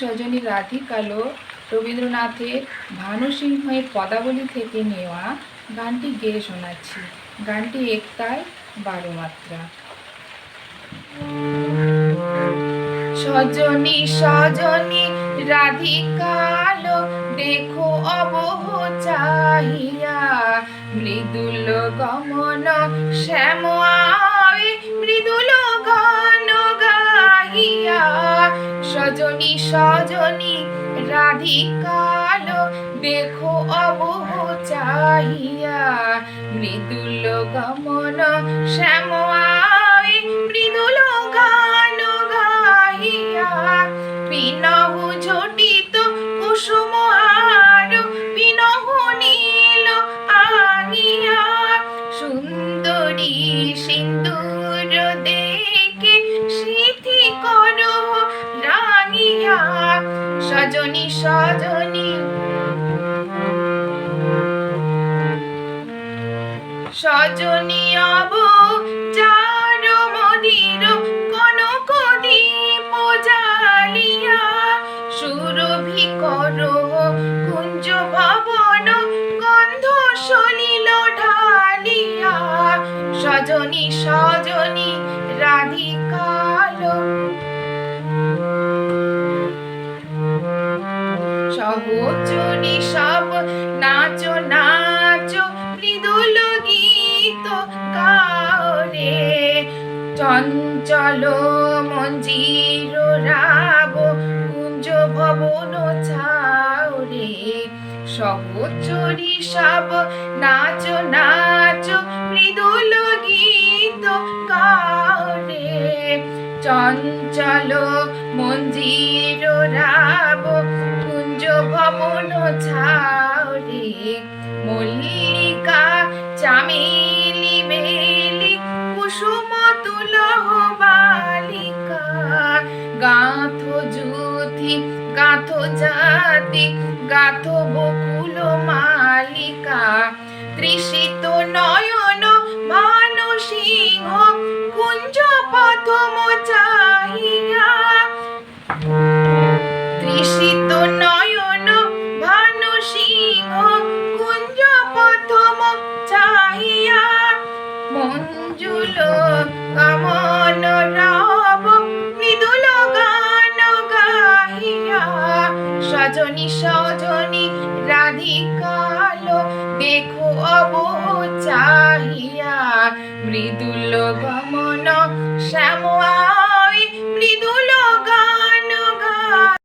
সজনী রাধিকালো রবীন্দ্রনাথের ভানু সিংহের পদাবলী থেকে নেওয়া গানটি গেয়ে শোনাচ্ছি। গানটি একতাই বারো মাত্রা সজনী সজনী রাধিকালো, দেখো অবহ চাহিয়া, মৃদুল গমন শ্যাম মৃদুল সজনী সজনী, রাধিকালো, দেখো অবহ চাহিয়া মৃদুল গমন শ্যাম আয়ে মৃদুল গান গাহিয়া পিনহু ঝটিত সজনী সজনী। সজনী অব চার মদির কনক দীপ জালিয়া সুরভি কর, কুঞ্জ ভবন গন্ধ সলিল ঢালিয়া। সজনী সজনী, রাধিকালো। সহচরি সব নাচো নাচো মৃদুল গীত গাও চঞ্চল মঞ্জির রাব, কুঞ্জ ভবন ছাও রে সহচরি সব নাচো নাচো মৃদুল গীত গাও চঞ্চল মঞ্জির রাব, কুঞ্জ ভবন ছাও মল্লিকা, চামেলি, বেলি, কুসুম, তুলহ, বালিকা। গাথ যুথি গাথ জাতি, গাথ বকুল মালিকা। তৃষিত রব মৃদুল গাহিয়া রাধিকালো দেখো অব চাহিয়া মৃদুল গমন শ্যাম